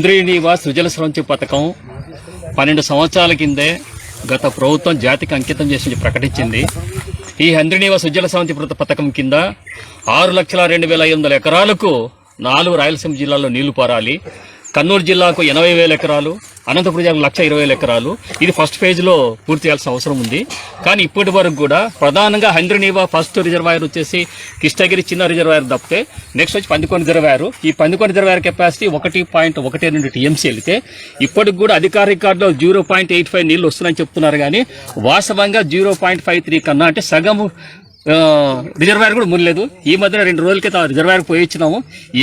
హంద్రీనీవా సృజల స్రవంతి పథకం పన్నెండు సంవత్సరాల కిందే గత ప్రభుత్వం జాతికి అంకితం చేసి ప్రకటించింది. ఈ హంద్రీనీవా సుజల స్రవంతి పథకం కింద ఆరు లక్షల రెండు వేల ఐదు వందల ఎకరాలకు నాలుగు రాయలసీమ జిల్లాల్లో నీళ్ళు పారాలి. కన్నూరు జిల్లాకు ఎనభై వేల ఎకరాలు అనంతపురం జిల్లాకు లక్ష ఇరవై వేల ఎకరాలు. ఇది ఫస్ట్ ఫేజ్లో పూర్తి చేయాల్సిన అవసరం ఉంది. కానీ ఇప్పటి వరకు కూడా ప్రధానంగా హంద్రీనీవా ఫస్ట్ రిజర్వాయర్ వచ్చేసి కిష్టగిరి చిన్న రిజర్వాయర్ తప్పితే నెక్స్ట్ వచ్చి పందికొండ రిజర్వాయర్. ఈ పందికొండ రిజర్వాయర్ కెపాసిటీ ఒకటి పాయింట్ ఒకటి రెండు టీఎంసీ వెళితే ఇప్పటికి కూడా అధికార రికార్డులో జీరో పాయింట్ ఎయిట్ ఫైవ్ నీళ్ళు వస్తున్నాయని చెప్తున్నారు. కానీ వాస్తవంగా జీరో పాయింట్ ఫైవ్ త్రీ కన్నా అంటే సగం రిజర్వాయర్ కూడా మునలేదు. ఈ మధ్యన రెండు రోజుల క్రితం రిజర్వాయర్ పోయి ఇచ్చినాము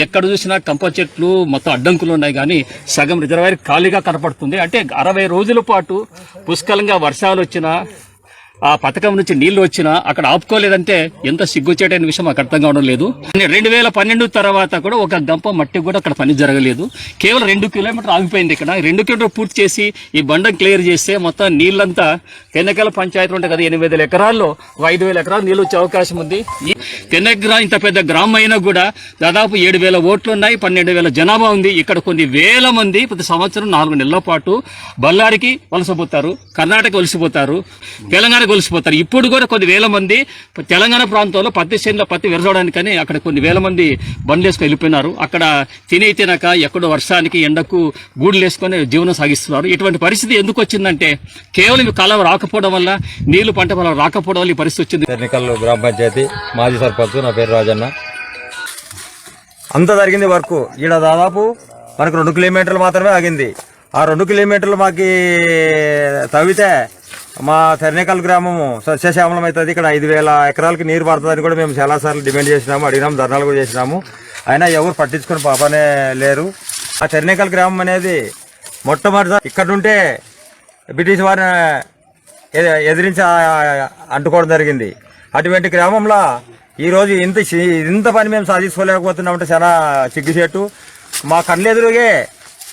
ఎక్కడ చూసినా కంప చెట్లు మొత్తం అడ్డంకులు ఉన్నాయి కానీ సగం రిజర్వాయర్ ఖాళీగా కనపడుతుంది. అంటే అరవై రోజుల పాటు పుష్కలంగా వర్షాలు వచ్చినా ఆ పథకం నుంచి నీళ్ళు వచ్చినా అక్కడ ఆపుకోలేదంటే ఎంత సిగ్గుచేటైన విషయం అక్కడ అర్థం కావడం లేదు. రెండు వేల పన్నెండు తర్వాత కూడా ఒక గంప మట్టి కూడా అక్కడ పని జరగలేదు. కేవలం రెండు కిలోమీటర్ ఆగిపోయింది ఇక్కడ. రెండు కిలోమీటర్ పూర్తి చేసి ఈ బండం క్లియర్ చేస్తే మొత్తం నీళ్ళంతా తెన్నెకల పంచాయతీ ఉంటాయి కదా ఎనిమిది వేల ఎకరాల్లో ఒక ఐదు వేల ఎకరాలు నీళ్ళు వచ్చే అవకాశం ఉంది. ఈ తెన్నెగ్రా ఇంత పెద్ద గ్రామం అయినా కూడా దాదాపు ఏడు వేల ఓట్లు ఉన్నాయి పన్నెండు వేల జనాభా ఉంది. ఇక్కడ కొన్ని వేల మంది ప్రతి సంవత్సరం నాలుగు నెలల పాటు బళ్ళారికి వలసపోతారు కర్ణాటక వలసిపోతారు. తెలంగాణ కొలిసిపోతారు. ఇప్పుడు కూడా కొన్ని వేల మంది తెలంగాణ ప్రాంతంలో పత్తి చేనులో పత్తి విరచడానికని అక్కడ కొన్ని వేల మంది బండ్లేసుకు వెళ్ళిపోయినారు. అక్కడ తినే తినక ఎక్కడో వర్షానికి ఎండకు గూడులు వేసుకొని జీవనం సాగిస్తున్నారు. ఇటువంటి పరిస్థితి ఎందుకు వచ్చిందంటే కేవలం కాలం రాకపోవడం వల్ల నీళ్ళు పంట పొలం రాకపోవడం వల్ల ఈ పరిస్థితి వచ్చింది. ఎన్నికల్లో గ్రామ పంచాయతీ మాజీ సర్పంచ్ నా పేరు రాజన్న. అంత జరిగింది వర్క్ ఈడ దాదాపు మనకు రెండు కిలోమీటర్లు మాత్రమే ఆగింది. ఆ రెండు కిలోమీటర్లు మాకు తవ్వితే మా తెరనేకల్ గ్రామము సస్యశ్యామలం అవుతుంది. ఇక్కడ ఐదు వేల ఎకరాలకి నీరు పడుతుందని కూడా మేము చాలాసార్లు డిమాండ్ చేసినాము అడిగినాము ధర్నాలు కూడా చేసినాము. అయినా ఎవరు పట్టించుకుని పాపనే లేరు. ఆ తెరనేకల్ గ్రామం అనేది మొట్టమొదటి ఇక్కడ ఉంటే బ్రిటిష్ వారిని ఎదిరించి అంటుకోవడం జరిగింది. అటువంటి గ్రామంలో ఈరోజు ఇంత ఇంత పని మేము సాధించుకోలేకపోతున్నామంటే చాలా సిగ్గుచేటు. మా కళ్ళు ఎదురుగే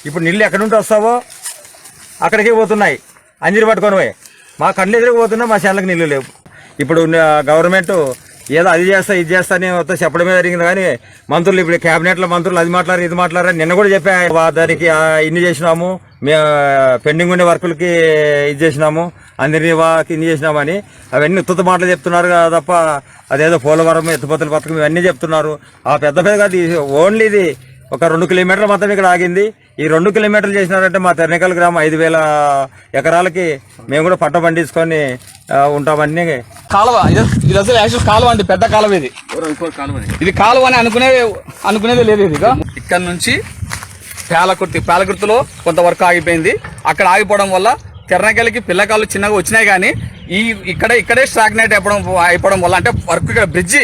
ఇప్పుడు నీళ్ళు ఎక్కడి నుండి వస్తావో అక్కడికే పోతున్నాయి. అంజీరు పట్టుకొని పోయి. మా కళ్ళు ఎదురుకుపోతున్నా మా చేనులకు నీళ్ళు లేవు. ఇప్పుడు గవర్నమెంట్ ఏదో అది చేస్తా ఇది చేస్తా అని మొత్తం చెప్పడమే జరిగింది కానీ మంత్రులు ఇప్పుడు క్యాబినెట్లో మంత్రులు అది మాట్లాడారు ఇది మాట్లాడారు నిన్న కూడా చెప్పా దానికి ఇన్ని చేసినాము మేము పెండింగ్ ఉండే వర్కులకి ఇది చేసినాము అందరినీ వాకి ఇన్ని చేసినామని అవన్నీ ఉత్తత మాటలు చెప్తున్నారు కదా తప్ప అదేదో పోలవరం ఎత్తుపోతల పథకం ఇవన్నీ చెప్తున్నారు. ఆ పెద్ద పెద్ద ఓన్లీ ఇది ఒక రెండు కిలోమీటర్లు మాత్రం ఇక్కడ ఆగింది. ఈ రెండు కిలోమీటర్లు చేసినారంటే మా తెర్నకల్ గ్రామం ఐదు వేల ఎకరాలకి మేము కూడా పంట పండించుకొని ఉంటామని కాలువ ఇది ఇది అసలు యాక్చువల్ కాలువ అండి పెద్ద కాలువ ఇది. ఇది. కాలువ అని అనుకునేది అనుకునేది లేదు ఇది ఇక. ఇక్కడ నుంచి పేలకుర్తి పేలకుర్తిలో కొంత వర్క్ ఆగిపోయింది. అక్కడ ఆగిపోవడం వల్ల కిరణకెళ్ళకి పిల్లకాళ్ళు చిన్నగా వచ్చినాయి కానీ ఈ ఇక్కడ ఇక్కడే స్టాగ్నేట్ అయిపోవడం అయిపోవడం వల్ల అంటే వర్క్ ఇక్కడ బ్రిడ్జి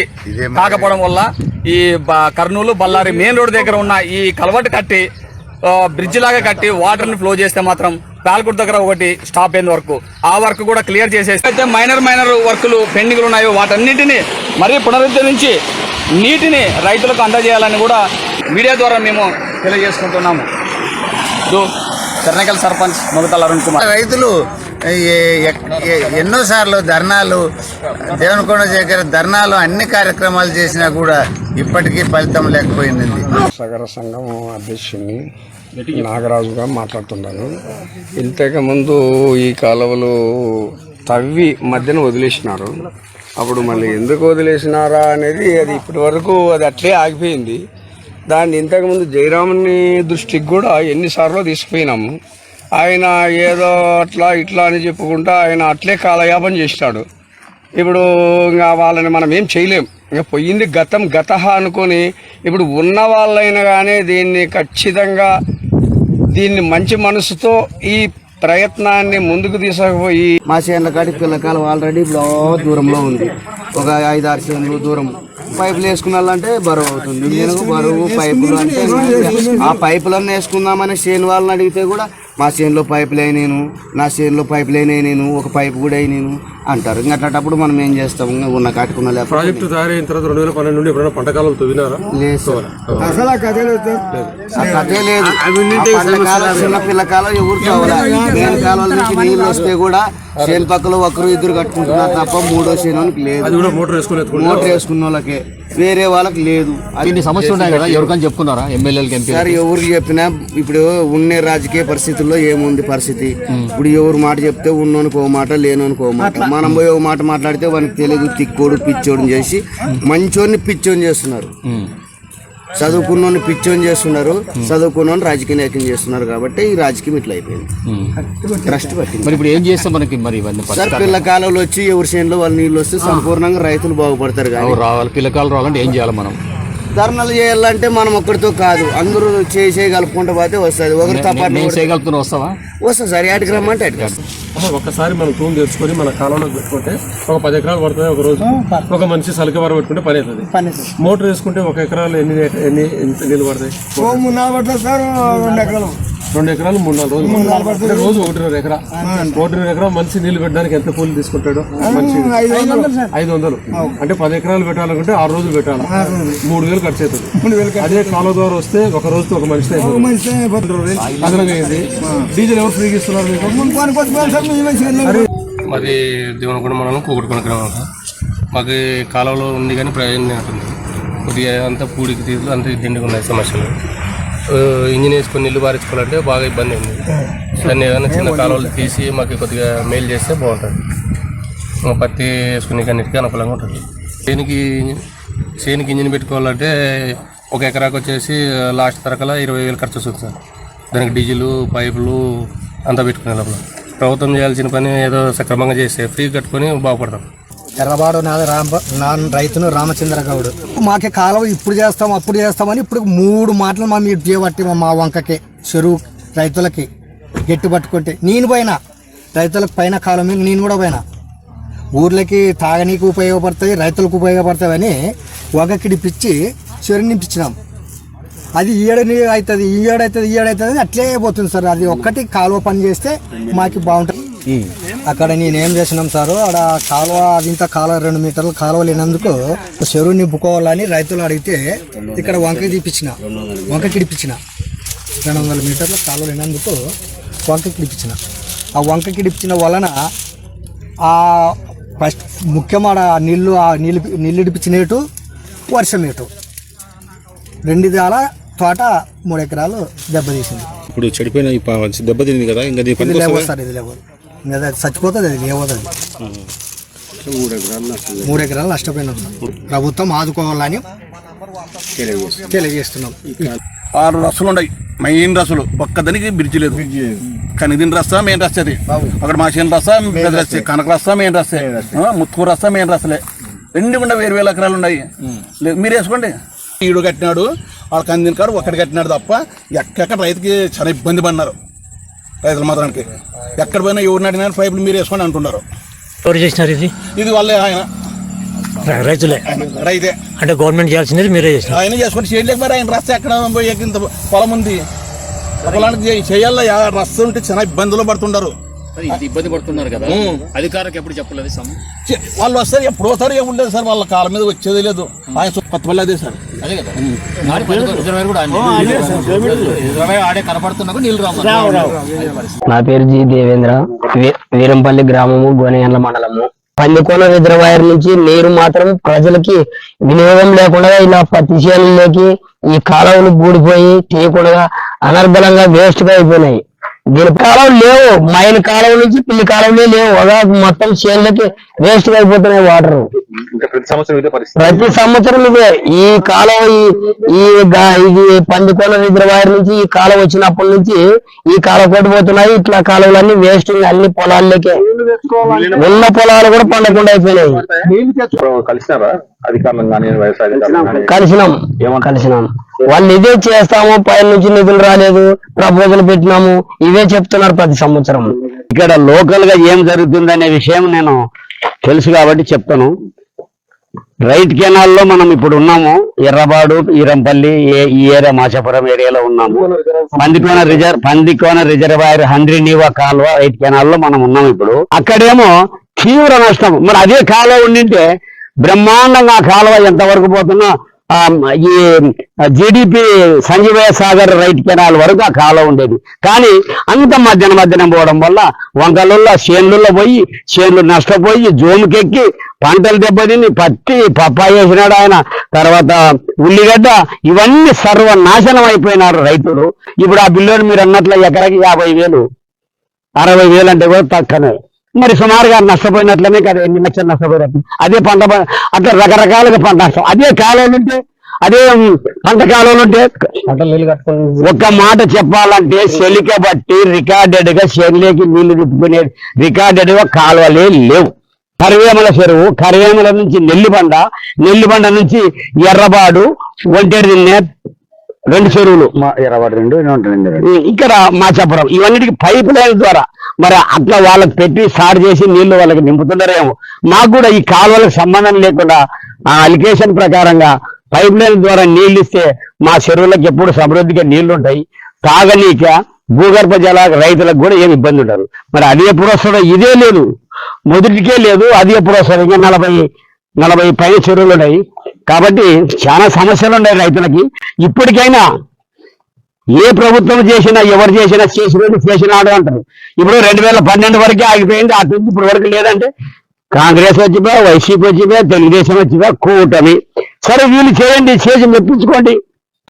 కాకపోవడం వల్ల ఈ బ- కర్నూలు బళ్ళారి మెయిన్ రోడ్ దగ్గర ఉన్న ఈ కలవట్టు కట్టి బ్రిడ్జ్ లాగా కట్టి వాటర్ని ఫ్లో చేస్తే మాత్రం పాలకుడు దగ్గర ఒకటి స్టాప్ అయింది వర్క్ ఆ వర్క్ కూడా క్లియర్ చేసేసి అయితే మైనర్ మైనర్ వర్కులు పెండింగ్లు ఉన్నాయో వాటన్నిటిని మరీ పునరుద్ధరించి నీటిని రైతులకు అందజేయాలని కూడా మీడియా ద్వారా మేము తెలియజేసుకుంటున్నాము. దో కర్నకల్ సర్పంచ్ మొగతల్ అరుణ్ కుమార్. రైతులు ఎన్నోసార్లు ధర్నాలు దేవనకొండ శేఖర్ ధర్నాలు అన్ని కార్యక్రమాలు చేసినా కూడా ఇప్పటికీ ఫలితం లేకపోయింది. సగర సంఘం అధ్యక్షుడిని నాగరాజుగా మాట్లాడుతున్నాను. ఇంతకుముందు ఈ కాలువలు తవ్వి మధ్యన వదిలేసినారు. అప్పుడు మళ్ళీ ఎందుకు వదిలేసినారా అనేది అది ఇప్పటి వరకు అది అట్లే ఆగిపోయింది. దాన్ని ఇంతకుముందు జయరాముని దృష్టికి కూడా ఎన్నిసార్లు తీసుకుపోయినాము. ఆయన ఏదో అట్లా ఇట్లా అని చెప్పుకుంటా ఆయన అట్లే కాలయాపం చేసినాడు ఇప్పుడు ఇంకా వాళ్ళని మనం ఏం చేయలేం. ఇంకా పోయింది గతం గత అనుకొని ఇప్పుడు ఉన్న వాళ్ళైనా కానీ దీన్ని ఖచ్చితంగా దీన్ని మంచి మనసుతో ఈ ప్రయత్నాన్ని ముందుకు తీసుకుపోయి మా చేనుల కాడి పిల్లకాలు ఆల్రెడీ బ్లో దూరంలో ఉంది. ఒక ఐదు ఆరు చేనులు దూరం. పైపులు వేసుకున్నాలంటే బరువు అవుతుంది. నేను బరువు పైపులు అంటే ఆ పైపులన్నీ వేసుకుందామని చేను వాళ్ళని అడిగితే కూడా మా చేనులో పైపులు అయినాను నా చేనులో పైపులు అయినాయి నేను ఒక పైపు కూడా అయినాను అంటారు. ఇంకా అట్లాంటప్పుడు మనం ఏం చేస్తాం? ఇంకా ఉన్న కాటుకున్న లేకపోతే ప్రాజెక్టు తయారైన తర్వాత రెండు వేల పన్నెండు నుండి ఎప్పుడైనా పంటకాలం తవ్వినారా? లేదు సార్. కథే లేదు ఆ చిన్న పిల్ల కాలం ఎవరు కావాలి నేను కాలం నుంచి నీళ్ళు వస్తే కూడా చేను పక్కలో ఒకరు ఇద్దరు కట్టుకుంటున్నారు తప్ప మూడో చేను లేదు. అది కూడా మోటార్ వేసుకుని మోటార్ వేసుకున్న వాళ్ళకే. వేరే వాళ్ళకి లేదు. అది ఇన్ని సమస్యలు ఉన్నాయి కదా ఎవరికైనా చెప్పుకున్నారా? ఎమ్మెల్యేలకు ఎంపీ సార్ ఎవరికి చెప్పినా ఇప్పుడు ఉండే రాజకీయ పరిస్థితుల్లో ఏముంది పరిస్థితి? ఇప్పుడు ఎవరు మాట చెప్తే ఉన్నోనికి ఓ మాట లేనోనికి ఓ మాట. మనం పోయి ఒక మాట మాట్లాడితే వానికి తెలియదు తిక్కోడు పిచ్చోడు చేసి మంచోడిని పిచ్చోని చేస్తున్నారు. చదువుకున్నోని పిచ్చోని చేస్తున్నారు చదువుకున్నోని రాజకీయ నాయకుని చేస్తున్నారు కాబట్టి ఈ రాజకీయం ఇట్లా అయిపోయింది. ట్రస్ట్ పట్టింది. మరి ఇప్పుడు ఏం చేస్తాం మనకి మరి సార్ పరిస్థితులు పిల్ల కాలంలో వచ్చి ఎవరి చేనులో వాళ్ళు నీళ్ళు వస్తే సంపూర్ణంగా రైతులు బాగుపడతారు కానీ. రావాలి పిల్లకాయలు రావాలంటే ఏం చేయాలి మనం? ధర్నాలు చేయాలంటే మనం ఒక్కడితో కాదు. అందరూ చేయి చేయి కలుపుకుంటూ పోతే వస్తుంది. ఒకరు తపాటు నేను చేయగలుగుతున్నా వస్తావా? వస్తుంది సార్ యాడికి రమ్మంటే అటుకు వస్తుంది. ఒక్కసారి మనం తూము తెచ్చుకొని మన కాలంలో పెట్టుకుంటే ఒక పది ఎకరాలు పడుతుంది ఒక రోజు ఒక మనిషి సలక వర పెట్టుకుంటే పని అవుతుంది. మోటార్ వేసుకుంటే ఒక ఎకరాలు ఎన్ని ఎన్ని ఎన్ని నీళ్ళు పడతాయి? రెండు ఎకరాలు. మూడు నాలుగు రోజులు రోజు ఒకటిన్నర ఎకరా. ఒకటిన్నర ఎకరా మనిషి నీళ్ళు పెట్టడానికి ఎంత కూలి తీసుకుంటాడు? ఐదు వందలు అంటే పది ఎకరాలు పెట్టాలనుకుంటే ఆరు రోజులు పెట్టాలి. మూడు వేలు ఖర్చు అవుతుంది. అదే కాలువ ద్వారా వస్తే ఒక రోజుతో ఒక మనిషి. అదనంగా డీజిల్ ఎవరు ఫ్రీగా ఇస్తున్నారు మాది దేవనకొండ మండలం కూకటికొండ గ్రామం మాకు కాలువలో ఉంది కానీ ప్రయోజనం ఉంటుంది కొద్దిగా అంతా పూడికి తీరులు అంతా దిండిగా ఉన్నాయి సమస్యలు. ఇంజిన్ వేసుకొని నీళ్ళు పారించుకోవాలంటే బాగా ఇబ్బంది ఉంది దాన్ని ఏదైనా చిన్న కాలువలు తీసి మాకు కొద్దిగా మెయిల్ చేస్తే బాగుంటుంది. పత్తి వేసుకునే అన్నిటికీ అనుకూలంగా ఉంటుంది. చేనికి చేనికి ఇంజిన్ పెట్టుకోవాలంటే ఒక ఎకరాకు వచ్చేసి లాస్ట్ తరకలా ఇరవై వేలు ఖర్చు వస్తుంది సార్. దానికి డీజిల్ పైపులు అంతా పెట్టుకునే లోపల. ప్రభుత్వం చేయాల్సిన పని ఏదో సక్రమంగా చేస్తే ఫ్రీ కట్టుకొని బాగుపడతాం. ఎర్రబాడు నాది రామ నా రైతును రామచంద్రగౌడు మాకే కాలువ ఇప్పుడు చేస్తాం అప్పుడు చేస్తామని ఇప్పుడు మూడు మాటలు మా మీరు చేయబట్టి మా వంకకి చెరువు రైతులకి గట్టి పట్టుకుంటే. నేను పోయినా రైతులకు పైన కాలం మీద నేను కూడా పోయినా. ఊర్లకి తాగనీకి ఉపయోగపడతాయి రైతులకు ఉపయోగపడతాయని వంకకిడిపించి చెరువు నింపించినాం. అది ఈయడని అవుతుంది ఈ ఏడు ఈ ఏడు అట్లే పోతుంది సార్. అది ఒక్కటి కాలువ పని చేస్తే మాకు బాగుంటుంది. అక్కడ నేనేం చేసినాం సార్ ఆడ కాలువ ఇంత కాలువ రెండు మీటర్లు కాలువ లేనందుకు చెరువు నింపుకోవాలని రైతులు అడిగితే ఇక్కడ వంక తీపిచ్చిన వంక కిడిపించిన రెండు వందల మీటర్ల కాలువ లేనందుకు వంక కిడిపించిన ఆ వంక కిడిపించిన వలన ఆ ఫస్ట్ ముఖ్యమైన నీళ్ళు ఆ నీళ్ళు నీళ్ళు ఇడిపించినట్టు వర్షం ఏటు రెండు దాల తోట మూడు ఎకరాలు దెబ్బతీసింది. ఇప్పుడు చెడిపోయిన దెబ్బతింది కదా ఇంకా ఇది వస్తుందా? సార్ ఇది లేవదు ఇంకా అది చచ్చిపోతుంది అది లేవదు అది. మూడు ఎకరాలు నష్టపోయినాం ప్రభుత్వం ఆదుకోవాలని తెలియజేస్తున్నాం. ఆరు రస్సులు ఉన్నాయి. మెయిన్ రస్సులు ఒక్కదానికి బ్రిడ్జ్ లేదు. కానీ దీని రస్తా మెయిన్ రస్తా అది. అక్కడ మా చేను రస్తా పెద్ద రస్తే. కనక రస్తా మెయిన్ రస్తే. ముత్తుకూరు రస్తా మెయిన్ రస్తలే. రెండు కూడా వేరు వేల ఎకరాలు ఉన్నాయి. లేదు మీరు వేసుకోండి. ఈడు కట్టినాడు వాళ్ళకి అందిన కాడు ఒక్కటి కట్టినాడు తప్ప ఎక్కడెక్కడ రైతుకి చాలా ఇబ్బంది పడినారు. రైతుల మాత్రానికి. ఎక్కడ పోయినా ఎవరు నడినా పైపులు మీరు వేసుకోండి అంటున్నారు. ఎవరు చేసినారు ఇది? ఇది వాళ్ళే ఆయన. రైతులే. రైతే. అంటే గవర్నమెంట్ చేయాల్సింది మీరే చేసినారు. ఆయన చేసుకుని చేయలేక మరి ఆయన రస్తా ఎక్కడ పోయి ఇంత పొలం ఉంది. పొలానికి చేయాలా రస్తా ఉంటే చాలా ఇబ్బందులు పడుతుంటారు. ఇబ్బంది పడుతున్నారు కదా. అధికారికి ఎప్పుడు చెప్పలేదు వాళ్ళు వస్తారు ఎప్పుడు వస్తారు ఏమి ఉండదు సార్ వాళ్ళ కాలం మీద వచ్చేది లేదు. ఆయన పల్లె అదే సార్. అదే కదా. ఆడి కనపడుతున్నా నీళ్ళు నా పేరు జి దేవేంద్ర. వీరంపల్లి గ్రామము గోనెగండ్ల మండలము. పందికోన రిజర్వాయర్ నుంచి నీరు మాత్రం ప్రజలకి వినియోగం లేకుండా ఇలా పత్తి చేనుల్లోకి ఈ కాలువలు బూడిపోయి తీయకుండా అనర్గళంగా వేస్ట్గా అయిపోయినాయి. దీని కాలం లేవు. మైలు కాలం నుంచి పిల్లి కాలంలో లేవు. ఒక మొత్తం చేనులకి వేస్ట్ అయిపోతున్నాయి వాటర్ ప్రతి సంవత్సరం ఇదే ఈ కాలం ఈ- ఇది పందికొండ రిజర్వాయర్ నుంచి ఈ కాలం వచ్చినప్పటి నుంచి ఈ కాలం కొట్టిపోతున్నాయి ఇట్లా కాలువలన్నీ వేస్ట్ అన్ని పొలాల్లోకే. ఉన్న పొలాలు కూడా పండకుండా అయిపోయినాయి. కలిసినారా అధికారులను కానీ వ్యవసాయ అధికారులను కానీ కలిసినాం. కలిసినాం. వాళ్ళు ఇదే చేస్తాము పైన నుంచి నిధులు రాలేదు ప్రపోజల్ పెట్టినాము ఇవే చెప్తున్నారు ప్రతి సంవత్సరం. ఇక్కడ లోకల్గా ఏం జరుగుతుందనే విషయం నేను తెలుసు కాబట్టి చెప్తాను. రైట్ కెనాల్లో మనం ఇప్పుడు ఉన్నాము. ఎర్రబాడు ఈరంపల్లి ఏ- ఈ ఏరియా మాచాపురం ఏరియాలో ఉన్నాము. పందికోన రిజర్వ్ పందికోన రిజర్వాయర్ హండ్రీ నీవా కాలువ రైట్ కెనాల్లో మనం ఉన్నాం ఇప్పుడు. అక్కడేమో తీవ్ర నష్టం. మరి అదే కాలువ ఉండింటే బ్రహ్మాండంగా కాలువ ఎంతవరకు పోతున్నా ఈ GDP Sanjeevaiah Sagar right canal వరకు ఆ కాలువ ఉండేది. కానీ అంత మధ్యన మధ్యన పోవడం వల్ల వంకలలో చేనులలో పోయి చేనులు నష్టపోయి జోముకెక్కి పంటలు దెబ్బతిని పత్తి పప్పాయి వేసినాడు ఆయన. తర్వాత ఉల్లిగడ్డ ఇవన్నీ సర్వనాశనం అయిపోయినారు రైతులు. ఇప్పుడు ఆ బిల్లుని మీరు అన్నట్లు ఎకరాకి యాభై వేలు అరవై వేలు అంటే కూడా తక్కువనే. మరి సుమారుగా నష్టపోయినట్లనే కదా ఎన్ని లక్షలు నష్టపోయినట్లు అదే పంట అట్లా రకరకాలుగా పంట నష్టం. అదే కాలంలో ఉంటే అదే పంట కాలంలో ఉంటే ఒక్క మాట చెప్పాలంటే చెలిక బట్టి రికార్డెడ్గా చెర్లేకి నీళ్ళు తిప్పుకునే రికార్డెడ్గా కాలువలే లేవు. కరివేమల చెరువు కరివేమల నుంచి నెల్లిబండ నెల్లిబండ నుంచి ఎర్రబాడు ఒంటేరు తిన్నే రెండు చెరువులు. మా ఇరవై రెండు ఇక్కడ మాచాపురం. ఇవన్నిటికి పైప్ లైన్ ద్వారా మరి అట్లా వాళ్ళకి పెట్టి స్టార్ట్ చేసి నీళ్ళు వాళ్ళకి నింపుతున్నారేమో. మాకు కూడా ఈ కాలువలకు సంబంధం లేకుండా ఆ అలికేషన్ ప్రకారంగా పైప్ లైన్ ద్వారా నీళ్ళు ఇస్తే మా చెరువులకు ఎప్పుడు సమృద్ధిగా నీళ్ళు ఉంటాయి తాగనీక భూగర్భ జల రైతులకు కూడా ఏమి ఇబ్బంది ఉండదు. మరి అది ఎప్పుడు వస్తుందో ఇదే లేదు. మొదటికే లేదు అది ఎప్పుడు వస్తుంది. ఇంకా నలభై నలభై పైన చెరువులు ఉన్నాయి. కాబట్టి చాలా సమస్యలు ఉన్నాయి రైతులకి. ఇప్పటికైనా ఏ ప్రభుత్వం చేసినా ఎవరు చేసినా చేసినది చేసినాడు అంటారు. ఇప్పుడు రెండు వేల పన్నెండు వరకే ఆగిపోయింది అటు నుంచి ఇప్పుడు వరకు లేదంటే కాంగ్రెస్ వచ్చిపో వైసీపీ వచ్చిపో తెలుగుదేశం వచ్చిపో కూటమి. సరే వీళ్ళు చేయండి చేసి మెప్పించుకోండి.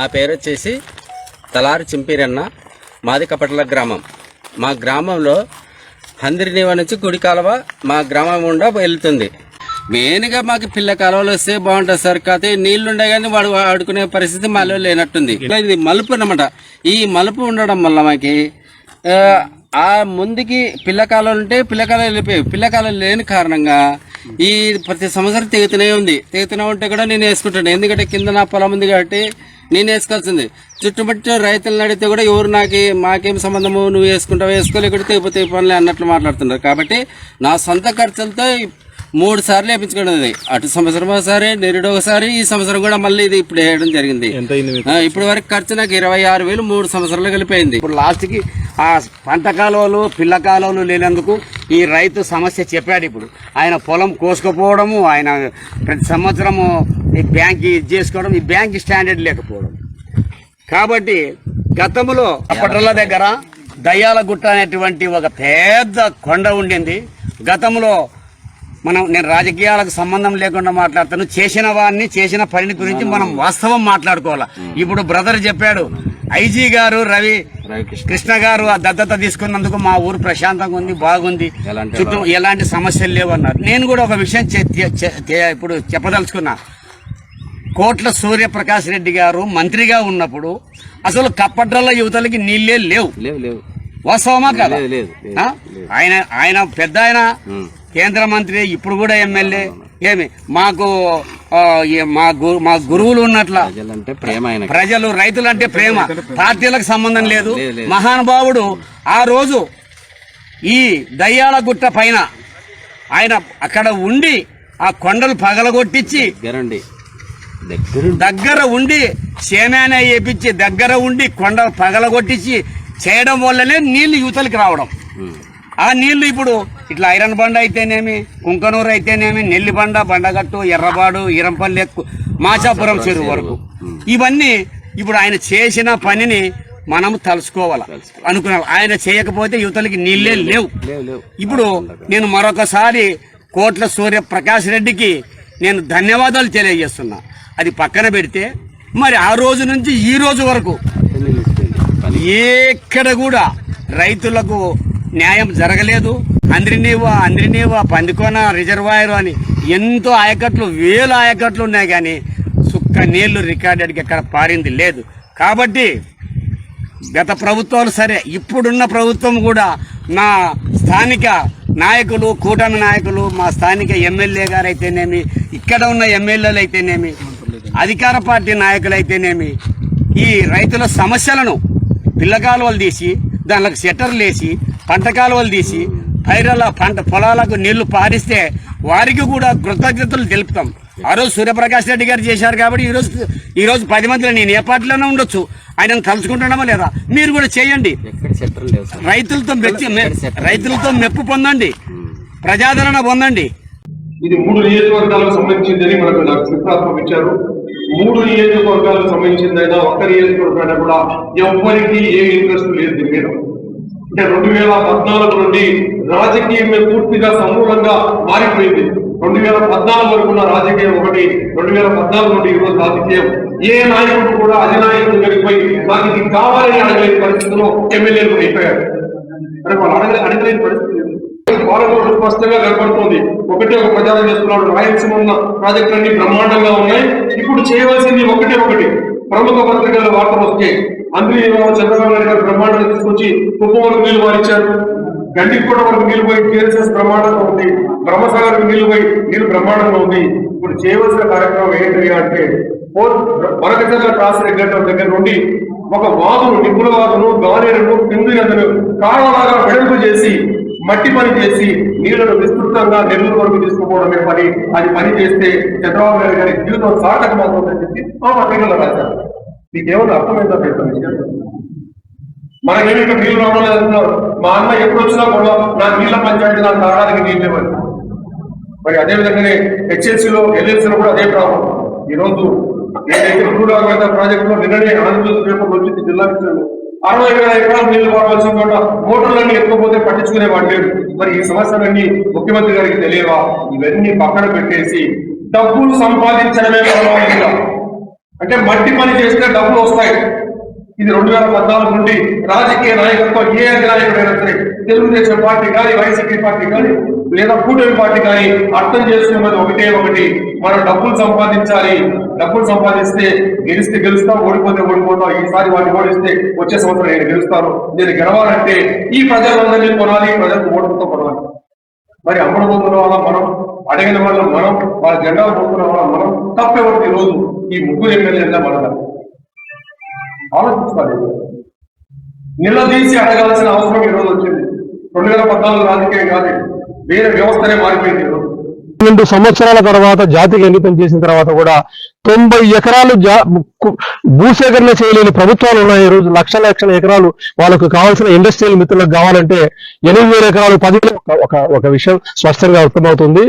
ఆ పేరు వచ్చేసి తలారు చింపిరన్న మాది కపట్ల గ్రామం. మా గ్రామంలో హందిరినీవ నుంచి గుడికాలవ మా గ్రామం గుండా వెళ్తుంది. మెయిన్గా మాకు పిల్ల కాలువలు వస్తే బాగుంటుంది సార్. కాకపోతే నీళ్ళు ఉండే కానీ వాడు ఆడుకునే పరిస్థితి మాలో లేనట్టుంది. ఇది మలుపు అన్నమాట. ఈ మలుపు ఉండడం వల్ల మాకి ఆ, ముందుకి పిల్ల కాలువలు ఉంటే పిల్ల కాలువలు వెళ్ళిపోయాయి. పిల్ల కాలువలు లేని కారణంగా ఈ ప్రతి సంవత్సరం తెగుతూనే ఉంది. తెగుతూనే ఉంటే కూడా నేను వేసుకుంటాను. ఎందుకంటే కింద నా పొలం ఉంది కాబట్టి నేను వేసుకోవాల్సింది. చుట్టుముట్టు రైతులను అడిగితే కూడా ఎవరు నాకు మాకేం సంబంధము? నువ్వు వేసుకుంటావు వేసుకోలేకపోతే తెగిపోతే పనులే అన్నట్లు మాట్లాడుతున్నారు. కాబట్టి నా సొంత ఖర్చులతో మూడు సార్లు వేయించుకోవడం ఇది అటు సంవత్సరం ఒకసారి నిరుడు ఒకసారి ఈ సంవత్సరం కూడా మళ్ళీ ఇది ఇప్పుడు వేయడం జరిగింది. ఇప్పుడు వరకు ఖర్చు నాకు ఇరవై ఆరు వేలు మూడు సంవత్సరాలు కలిపోయింది. ఇప్పుడు లాస్ట్కి ఆ పంట కాలువలు పిల్ల కాలువలు లేనందుకు ఈ రైతు సమస్య చెప్పాడు ఇప్పుడు. ఆయన పొలం కోసుకుపోవడము ఆయన ప్రతి సంవత్సరము ఈ బ్యాంక్ ఇది చేసుకోవడం ఈ బ్యాంక్ స్టాండర్డ్ లేకపోవడం. కాబట్టి గతంలో అప్పట్ల దగ్గర దయ్యాల గుట్ట అనేటువంటి ఒక పెద్ద కొండ ఉండింది. గతంలో మనం నేను రాజకీయాలకు సంబంధం లేకుండా మాట్లాడుతాను. చేసిన వారిని చేసిన పనిని గురించి మనం వాస్తవం మాట్లాడుకోవాలి? ఇప్పుడు బ్రదర్ చెప్పాడు ఐజీ గారు రవి కృష్ణ గారు ఆ దత్తత తీసుకున్నందుకు మా ఊరు ప్రశాంతంగా ఉంది బాగుంది. చుట్టూ ఎలాంటి సమస్యలు లేవు అన్నారు నేను కూడా ఒక విషయం ఇప్పుడు చెప్పదలుచుకున్నా. కోట్ల సూర్యప్రకాష్ రెడ్డి గారు మంత్రిగా ఉన్నప్పుడు అసలు కప్పట్రల్ల యువతలకి నీళ్ళే లేవు. లేవు లేవు. వాస్తవమా కదా? ఆయన ఆయన పెద్ద ఆయన కేంద్ర మంత్రి ఇప్పుడు కూడా ఎమ్మెల్యే. ఏమి? మాకు మా మా గురువులు ఉన్నట్ల. ప్రజలంటే ప్రేమ ఆయన ప్రజలు రైతులంటే ప్రేమ. పార్టీలకు సంబంధం లేదు. మహానుభావుడు ఆ రోజు ఈ దయ్యాల గుట్ట పైన ఆయన అక్కడ ఉండి ఆ కొండలు పగలగొట్టించి దగ్గర ఉండి సేనానే వేపించి దగ్గర ఉండి కొండ పగలగొట్టించి చేయడం వల్లనే నీళ్ళు యువతలకి రావడం. ఆ నీళ్ళు ఇప్పుడు ఇట్లా ఐరన్ బండ అయితేనేమి కుంకనూరు అయితేనేమి నెల్లిబండ బండగట్టు ఎర్రబాడు ఇరంపల్లి మాచాపురం చెరువు వరకు. ఇవన్నీ ఇప్పుడు ఆయన చేసిన పనిని మనం తలుసుకోవాలి అనుకున్నాం. ఆయన చేయకపోతే యువతలకి నీళ్ళే లేవు. ఇప్పుడు నేను మరొకసారి కోట్ల సూర్య ప్రకాష్ రెడ్డికి నేను ధన్యవాదాలు తెలియజేస్తున్నా. అది పక్కన పెడితే మరి ఆ రోజు నుంచి ఈ రోజు వరకు ఎక్కడ కూడా రైతులకు న్యాయం జరగలేదు. అంద్రినీవ అంద్రినీవ పందికోన రిజర్వాయర్ అని ఎంతో ఆయకట్లు వేలు ఆయకట్లు ఉన్నాయి కానీ సుక్క నీళ్ళు రికార్డెడ్కి ఎక్కడ పారింది లేదు. కాబట్టి గత ప్రభుత్వాలు సరే ఇప్పుడున్న ప్రభుత్వం కూడా నా స్థానిక నాయకులు కూటమి నాయకులు మా స్థానిక ఎమ్మెల్యే గారు అయితేనేమి ఇక్కడ ఉన్న ఎమ్మెల్యేలు అయితేనేమి అధికార పార్టీ నాయకులు అయితేనేమి ఈ రైతుల సమస్యలను పిల్ల కాలువలు తీసి దానికి షెటర్లు వేసి పంట కాలువలు తీసి పైరల పంట పొలాలకు నీళ్ళు పారిస్తే వారికి కూడా కృతజ్ఞతలు తెలుపుతాం. ఆ రోజు సూర్యప్రకాష్ రెడ్డి గారు చేశారు కాబట్టి ఈ రోజు ఈ రోజు పది మందిలో నేను ఏ పార్టీలోనే ఉండొచ్చు. ఆయనను తలుచుకుంటున్నామా లేదా? మీరు కూడా చేయండి. రైతులతో మెచ్చి రైతులతో మెప్పు పొందండి. ప్రజాదరణ పొందండి. ఇది మూడు నియోజకవర్గాలకు సంబంధించిందని మనకు నాకు శ్రీప్రాత్మకం ఇచ్చారు. మూడు నియోజకవర్గాలకు సంబంధించిందైనా ఒక్క నియోజకవర్గం కూడా ఎవ్వరికి ఏ ఇంట్రెస్ట్ లేదు దీని మీద అంటే రెండు వేల పద్నాలుగు నుండి రాజకీయమే పూర్తిగా సమూలంగా మారిపోయింది. రెండు వేల పద్నాలుగు వరకు ఉన్న రాజకీయం ఒకటి రెండు వేల పద్నాలుగు నుండి ఈరోజు రాజకీయం. ఏ నాయకుడు కూడా అధినాయకుడు జరిగిపోయి నాకు ఇది కావాలని అడగలేని పరిస్థితిలో ఎమ్మెల్యేలు అయిపోయారు. మరి వాళ్ళు అడగలే అడగలేని పరిస్థితి పాలకోడు స్పష్టంగా కనపడుతోంది. ఒకటే ఒక ప్రచారం చేస్తున్నాడు. రాయలసీమ ఉన్న ప్రాజెక్టులన్నీ బ్రహ్మాండంగా ఉన్నాయి. ఇప్పుడు చేయవలసింది ఒకటే ఒకటి. ప్రముఖ పత్రికల వార్తలు వస్తే అందులో చంద్రబాబు నాయుడు గారు బ్రహ్మాండంగా తీసుకొచ్చి కుప్పం వరకు నీళ్ళు వారిచ్చారు గండికోట వరకు నీళ్ళు పోయి కేఎస్ఎస్ బ్రహ్మాండంగా ఉంది. బ్రహ్మసాగర్ నీళ్ళు పోయి నీళ్ళు బ్రహ్మాండంగా ఉంది. ఇప్పుడు చేయవలసిన కార్యక్రమం ఏంటి అంటే మరకచర్ల క్రాస్ దగ్గర దగ్గర నుండి ఒక వాదును నిపుణ వాదును గానేరును కింది నదులు వెడల్పు చేసి మట్టి పని చేసి నీళ్ళను విస్తృతంగా నెల్లూరు వరకు తీసుకుపోవడమే పని. అది పని చేస్తే చంద్రబాబు నాయుడు గారి జీవితం సార్థకం అవుతుందని చెప్పి ఆ పత్రికల్లో రాశారు. మీకేమన్నా అర్థమైందా పెద్ద విషయం? మనకేమి ఇక్కడ నీళ్ళు రావడం లేదంటున్నారు మా అన్న ఎప్పుడు వచ్చినా కూడా నా నీళ్ళ పంచాయతీ నాకు తాగడానికి నీళ్ళు ఇవ్వండి మరి అదే విధంగానే హెచ్ఎస్సీలో ఎల్ఎల్సీలో కూడా అదే ప్రాబ్లం. ఈ రోజు ఏదైతే మూడు ప్రాజెక్టులో నిన్ననే ఆంధ్రప్రదేశ్ పేపర్ వచ్చింది జిల్లా ఇచ్చారు అరవై వేల ఎకరాలు నీళ్ళు వాడవలసిన చోట మోటార్లన్నీ ఎక్కకపోతే పట్టించుకునే లేదు మరి ఈ సమస్యలన్నీ ముఖ్యమంత్రి గారికి తెలియవా? ఇవన్నీ పక్కన పెట్టేసి డబ్బులు సంపాదించడమే పర్వాలేదు అంటే మట్టి పని చేస్తే డబ్బులు వస్తాయి. ఇది రెండు వేల పద్నాలుగు నుండి రాజకీయ నాయకత్వం ఏ నాయకుడైనా సరే తెలుగుదేశం పార్టీ కానీ వైసీపీ పార్టీ కానీ లేదా కూటమి పార్టీ కానీ అర్థం చేసుకున్నది ఒకటే ఒకటి. మనం డబ్బులు సంపాదించాలి. డబ్బులు సంపాదిస్తే గెలిస్తే గెలుస్తాం ఓడిపోతే ఓడిపోతాం. ఈసారి వాటిని ఓడిస్తే వచ్చే సంవత్సరం నేను గెలుస్తాను. నేను గెలవాలంటే ఈ ప్రజలందరినీ కొనాలి ఈ ప్రజలకు ఓడిపోతాం కొనాలి. మరి అమ్ముడు పోతున్న వాళ్ళ మనం అడగిన వాళ్ళ మనం వాళ్ళ జెండా పోతున్న వాళ్ళ మనం తప్పెవరికి ఈరోజు రోజు ఈ ముగ్గురు ఎమ్మెల్యేగా మన ఆలోచించాలి నిలదీసి అడగాల్సిన అవసరం ఈ రోజు వచ్చింది. రెండు వేల పద్నాలుగు రాజకీయం కాదు వేరే వ్యవస్థనే మారిపోయింది రెండు సంవత్సరాల తర్వాత జాతికి ఎన్నికలు చేసిన తర్వాత కూడా తొంభై ఎకరాలు జా- భూసేకరణ చేయలేని ప్రభుత్వాలు ఉన్నాయి ఈ రోజు. లక్షల లక్షల ఎకరాలు వాళ్ళకు కావాల్సిన ఇండస్ట్రియల్ మిత్రులకు కావాలంటే ఎనిమిది వేల ఎకరాలు పది ఒక- ఒక విషయం స్పష్టంగా అర్థమవుతుంది.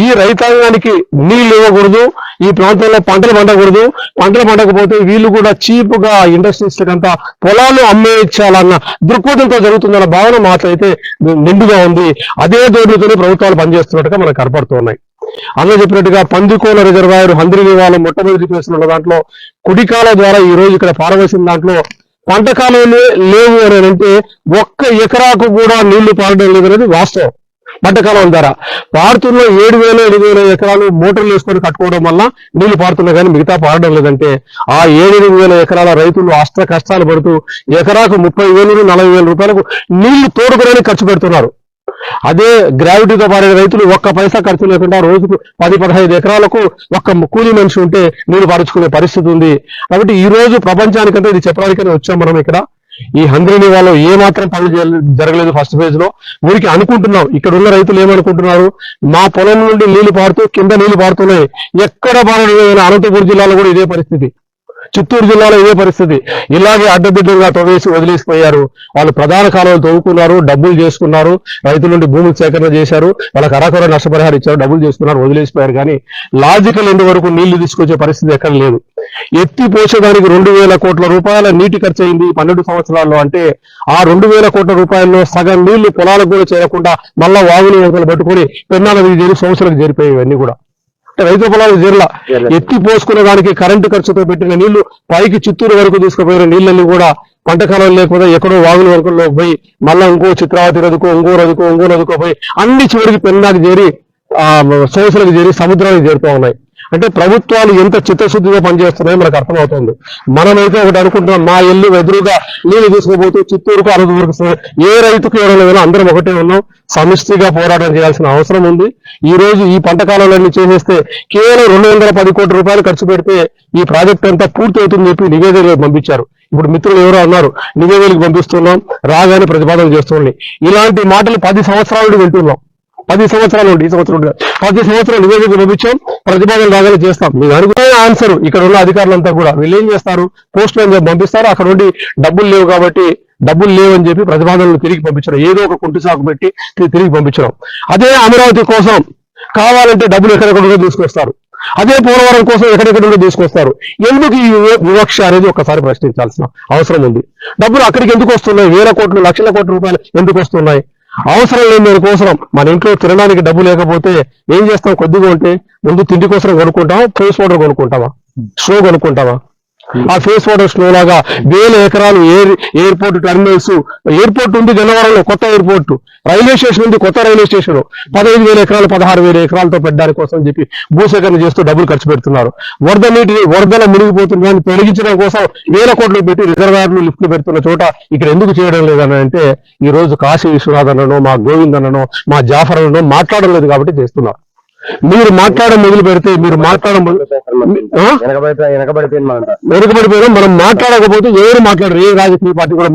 ఈ రైతాంగానికి నీళ్ళు ఇవ్వకూడదు ఈ ప్రాంతంలో పంటలు పండకూడదు. పంటలు పండకపోతే వీళ్ళు కూడా చీప్గా ఇండస్ట్రీస్ అంతా పొలాలు అమ్మేయించాలన్న దృక్పథంతో జరుగుతుందన్న భావన మాత్రమైతే నిండుగా ఉంది. అదే దోడుతోనే ప్రభుత్వాలు పనిచేస్తున్నట్టుగా మనకు కనపడుతున్నాయి అందులో చెప్పినట్టుగా పందికోల రిజర్వాయర్ హంద్రినివాలం మొట్టమొదటి చేస్తున్న దాంట్లో కుడికాల ద్వారా ఈ రోజు ఇక్కడ పారవేసిన దాంట్లో పంట కాలంలో లేవు అని అంటే ఒక్క ఎకరాకు కూడా నీళ్ళు పారడం లేదు అనేది వాస్తవం. పంట కాలం ద్వారా. పారుతున్న ఏడు వేల ఎనిమిది వేల ఎకరాలు మోటార్లు వేసుకొని కట్టుకోవడం వల్ల నీళ్ళు పారుతున్నాయి కానీ మిగతా పారడం లేదంటే ఆ ఏడు ఎనిమిది వేల ఎకరాల రైతులు అష్ట కష్టాలు పడుతూ ఎకరాకు ముప్పై వేలు నలభై వేల రూపాయలకు నీళ్ళు తోడుకోవడానికి ఖర్చు పెడుతున్నారు. అదే గ్రావిటీతో పాడే రైతులు ఒక్క పైసా ఖర్చు లేకుండా రోజుకు పది పదహైదు ఎకరాలకు ఒక్క కూలి మనిషి ఉంటే నీళ్ళు పరుచుకునే పరిస్థితి ఉంది. కాబట్టి ఈ రోజు ప్రపంచానికంటే ఇది చెప్పడానికనే వచ్చాం మనం ఇక్కడ. ఈ హంద్రీని వాళ్ళు ఏ మాత్రం పనులు జరగలేదు ఫస్ట్ ఫేజ్లో. ఊరికి అనుకుంటున్నాం ఇక్కడ ఉన్న రైతులు ఏమనుకుంటున్నారు? మా పొలం నుండి నీళ్ళు పారుతూ కింద నీళ్ళు పారుతున్నాయి. ఎక్కడ పారడం అనంతపురం జిల్లాలో కూడా ఇదే పరిస్థితి. చిత్తూరు జిల్లాలో ఇదే పరిస్థితి. ఇలాగే అడ్డదిడ్డంగా తొలగేసి వదిలేసిపోయారు. వాళ్ళు ప్రధాన కాలువలు తవ్వుకున్నారు డబ్బులు చేసుకున్నారు. రైతుల నుండి భూములు సేకరణ చేశారు. వాళ్ళకి అరాకర నష్టపరిహారం ఇచ్చారు డబ్బులు చేసుకున్నారు వదిలేసిపోయారు. కానీ లాజికల్ ఎండ్ వరకు నీళ్ళు తీసుకొచ్చే పరిస్థితి ఎక్కడ లేదు. ఎత్తి పోసేదానికి రెండు వేల కోట్ల రూపాయల నీటి ఖర్చు అయింది పన్నెండు సంవత్సరాల్లో అంటే ఆ రెండు వేల కోట్ల రూపాయల్లో సగం నీళ్ళు పొలాలకు కూడా చేరకుండా మళ్ళా వాగులు పట్టుకొని పెన్నా నదికి చేరి సంవత్సరాలకు చేరిపోయాయి ఇవన్నీ కూడా. రైతు పొలాలు జిల్లా ఎత్తి పోసుకునే దానికి కరెంటు ఖర్చుతో పెట్టిన నీళ్ళు పైకి చిత్తూరు వరకు తీసుకుపోయిన నీళ్ళని కూడా పంట కాలం లేకపోతే ఎక్కడో వాగుల వరకుల్లో పోయి మళ్ళా ఇంకో చిత్రావతి రదుకో ఇంకో రదుకో ఇంకో రదుకో పోయి అన్ని చివరికి పెన్నాకి చేరి ఆ సోసులకు చేరి సముద్రానికి చేరుతూ ఉన్నాయి. అంటే ప్రభుత్వాలు ఎంత చిత్తశుద్ధిగా పనిచేస్తున్నాయో మనకు అర్థమవుతుంది. మనమైతే ఒకటి అనుకుంటున్నాం మా ఇల్లు ఎదురుగా నీళ్ళు తీసుకుపోతూ చిత్తూరుకు అనంతపురకు ఏ రైతుకు ఎవరైనా అందరం ఒకటే ఉన్నాం. సమిష్టిగా పోరాటం చేయాల్సిన అవసరం ఉంది. ఈ రోజు ఈ పంట కాలంలో చేసేస్తే కేవలం రెండు వందల పది కోట్ల రూపాయలు ఖర్చు పెడితే ఈ ప్రాజెక్ట్ అంతా పూర్తి అవుతుందని చెప్పి నివేదిక పంపించారు. ఇప్పుడు మిత్రులు ఎవరో అన్నారు నివేదికలు పంపిస్తున్నాం రాగానే ప్రతిపాదన చేస్తుండే ఇలాంటి మాటలు పది సంవత్సరాలు వింటున్నాం. పది సంవత్సరాలు ఉండి ఈ సంవత్సరం పది సంవత్సరాలు నివేదిక పంపించాం ప్రతిపాదన రాగానే చేస్తాం. మీకు అనుకునే ఆన్సర్ ఇక్కడ ఉన్న అధికారులంతా కూడా వీళ్ళు ఏం చేస్తారు? పోస్ట్ మ్యాన్ పంపిస్తారు. అక్కడ నుండి డబ్బులు లేవు కాబట్టి డబ్బులు లేవని చెప్పి ప్రతిపాదనలు తిరిగి పంపించడం. ఏదో ఒక కుంటి సాకు పెట్టి తిరిగి పంపించడం. అదే అమరావతి కోసం కావాలంటే డబ్బులు ఎక్కడెక్కడ తీసుకొస్తారు. అదే పోలవరం కోసం ఎక్కడెక్కడ నుండి తీసుకొస్తారు. ఎందుకు ఈ వివక్ష అనేది ఒకసారి ప్రశ్నించాల్సిన అవసరం ఉంది. డబ్బులు అక్కడికి ఎందుకు వస్తున్నాయి? వేల కోట్లు లక్షల కోట్ల రూపాయలు ఎందుకు వస్తున్నాయి? అవసరం లేని దానికోసం మన ఇంట్లో తినడానికి డబ్బు లేకపోతే ఏం చేస్తాం? కొద్దిగా ఉంటే ముందు తిండి కోసం కొనుక్కుంటామా ఫేస్ వాటర్ కొనుక్కుంటామా స్లో కొనుక్కుంటామా ఆ ఫేస్ వాటర్ స్లో లాగా వేల ఎకరాలు ఎయిర్ ఎయిర్పోర్ట్ టర్మినల్స్ ఎయిర్పోర్ట్ ఉంది గన్నవరంలో కొత్త ఎయిర్పోర్ట్. రైల్వే స్టేషన్ ఉంది కొత్త రైల్వే స్టేషన్. పదహైదు వేల ఎకరాలు పదహారు వేల ఎకరాలతో పెట్టడానికి కోసం చెప్పి భూసేకరణ చేస్తూ డబ్బులు ఖర్చు పెడుతున్నారు. వరద నీటిని వరదల మునిగిపోతుందని పెరిగించడం కోసం వేల కోట్లు పెట్టి రిజర్వాయర్లు లిఫ్ట్లు పెడుతున్న చోట ఇక్కడ ఎందుకు చేయడం లేదని అంటే ఈ రోజు కాశీ విశ్వనాథనో మా గోవిందనో మా జాఫర్ మాట్లాడలేదు కాబట్టి చేస్తున్నారు. మీరు మాట్లాడడం మొదలు పెడితే మీరు మాట్లాడడం వెనుకబడిపోయినా మనం మాట్లాడకపోతే ఎవరు మాట్లాడరు? ఏ రాజకీయ పార్టీ కూడా